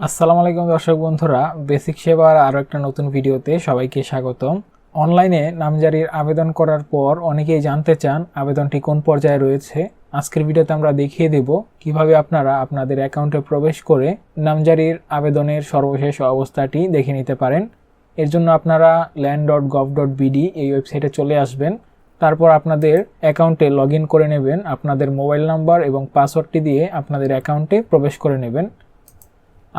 আসসালামু আলাইকুম দর্শক বন্ধুরা, বেসিক সেবার আরও একটা নতুন ভিডিওতে সবাইকে স্বাগতম। অনলাইনে নামজারির আবেদন করার পর অনেকেই জানতে চান আবেদনটি কোন পর্যায়ে রয়েছে। আজকের ভিডিওতে আমরা দেখিয়ে দেব কীভাবে আপনারা আপনাদের অ্যাকাউন্টে প্রবেশ করে নামজারির আবেদনের সর্বশেষ অবস্থাটি দেখে নিতে পারেন। এর জন্য আপনারা land dot gov dot BD এই ওয়েবসাইটে চলে আসবেন। তারপর আপনাদের অ্যাকাউন্টে লগ করে নেবেন, আপনাদের মোবাইল নাম্বার এবং পাসওয়ার্ডটি দিয়ে আপনাদের অ্যাকাউন্টে প্রবেশ করে নেবেন।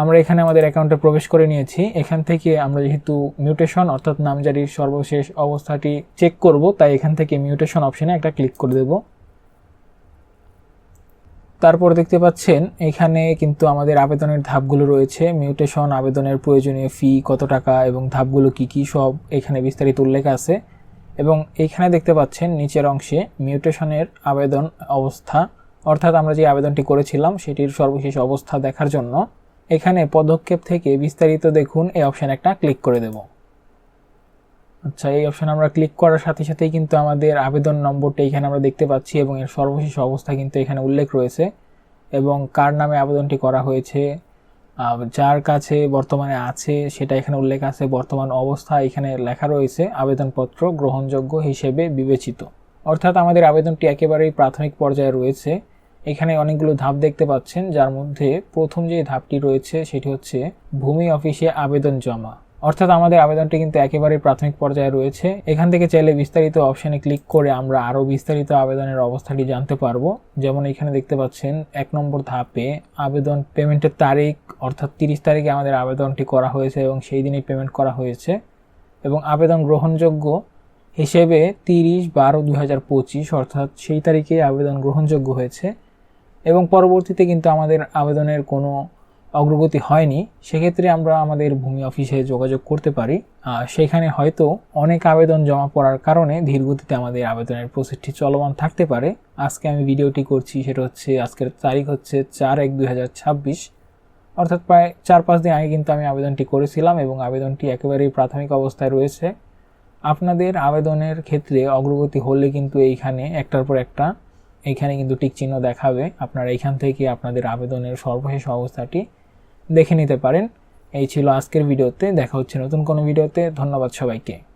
আমরা এখানে আমাদের অ্যাকাউন্টে প্রবেশ করে নিয়েছি। এখান থেকে আমরা যেহেতু মিউটেশন অর্থাৎ নামজারির সর্বশেষ অবস্থাটি চেক করব, তাই এখান থেকে মিউটেশন অপশনে একটা ক্লিক করে দেব। তারপর দেখতে পাচ্ছেন, এখানে কিন্তু আমাদের আবেদনের ধাপগুলো রয়েছে। মিউটেশন আবেদনের প্রয়োজনীয় ফি কত টাকা এবং ধাপগুলো কি কি, সব এখানে বিস্তারিত উল্লেখ আছে। এবং এখানে দেখতে পাচ্ছেন, নিচের অংশে মিউটেশনের আবেদন অবস্থা, অর্থাৎ আমরা যে আবেদনটি করেছিলাম, সেটির সর্বশেষ অবস্থা দেখার জন্য। এখানে পদক্ষেপ থেকে বিস্তারিত দেখুন, এই অপশানে একটা ক্লিক করে দেব। আচ্ছা এই অপশানে আমরা ক্লিক করার সাথে সাথেই কিন্তু আমাদের আবেদন নম্বরটা এখানে আমরা দেখতে পাচ্ছি এবং এর সর্বশেষ অবস্থা কিন্তু এখানে উল্লেখ রয়েছে এবং কার নামে আবেদনটি করা হয়েছে যার কাছে বর্তমানে আছে সেটা এখানে উল্লেখ আছে, বর্তমান অবস্থা এখানে লেখা রয়েছে, আবেদনপত্র গ্রহণযোগ্য হিসেবে বিবেচিত। অর্থাৎ আমাদের আবেদনটি একেবারেই প্রাথমিক পর্যায়ে রয়েছে। এখানে অনেকগুলো ধাপ দেখতে পাচ্ছেন, যার মধ্যে প্রথম যে ধাপটি রয়েছে সেটি হচ্ছে ভূমি অফিসে আবেদন জমা। অর্থাৎ আমাদের আবেদনটি কিন্তু একেবারেই প্রাথমিক পর্যায়ে রয়েছে। এখান থেকে চাইলে বিস্তারিত অপশানে ক্লিক করে আমরা আরও বিস্তারিত আবেদনের অবস্থাটি জানতে পারব। যেমন এখানে দেখতে পাচ্ছেন, এক নম্বর ধাপে আবেদন পেমেন্টের তারিখ, অর্থাৎ তিরিশ তারিখে আমাদের আবেদনটি করা হয়েছে এবং সেই দিনই পেমেন্ট করা হয়েছে। এবং আবেদন গ্রহণযোগ্য হিসেবে তিরিশ বারো দু অর্থাৎ সেই তারিখে আবেদন গ্রহণযোগ্য হয়েছে। এবং পরবর্তীতে কিন্তু আমাদের আবেদনের কোনো অগ্রগতি হয়নি, সেক্ষেত্রে আমরা আমাদের ভূমি অফিসে যোগাযোগ করতে পারি। সেখানে হয়তো অনেক আবেদন জমা পড়ার কারণে ধীরগতিতে আমাদের আবেদনের প্রসেসটি চলমান থাকতে পারে। আজকে আমি ভিডিওটি করছি, সেটা হচ্ছে আজকের তারিখ হচ্ছে চার এক দুই হাজার ছাব্বিশ। অর্থাৎ প্রায় চার পাঁচ দিন আগে কিন্তু আমি আবেদনটি করেছিলাম এবং আবেদনটি একেবারেই প্রাথমিক অবস্থায় রয়েছে। আপনাদের আবেদনের ক্ষেত্রে অগ্রগতি হলে কিন্তু এইখানে একটার পর একটা এইখানে কিন্তু টিক চিহ্ন দেখাবে। আপনারা এখান থেকে আপনাদের আবেদনের সর্বশেষ অবস্থাটি দেখে নিতে পারেন। এই ছিল আজকের ভিডিওতে। দেখা হচ্ছে নতুন কোনো ভিডিওতে। ধন্যবাদ সবাইকে।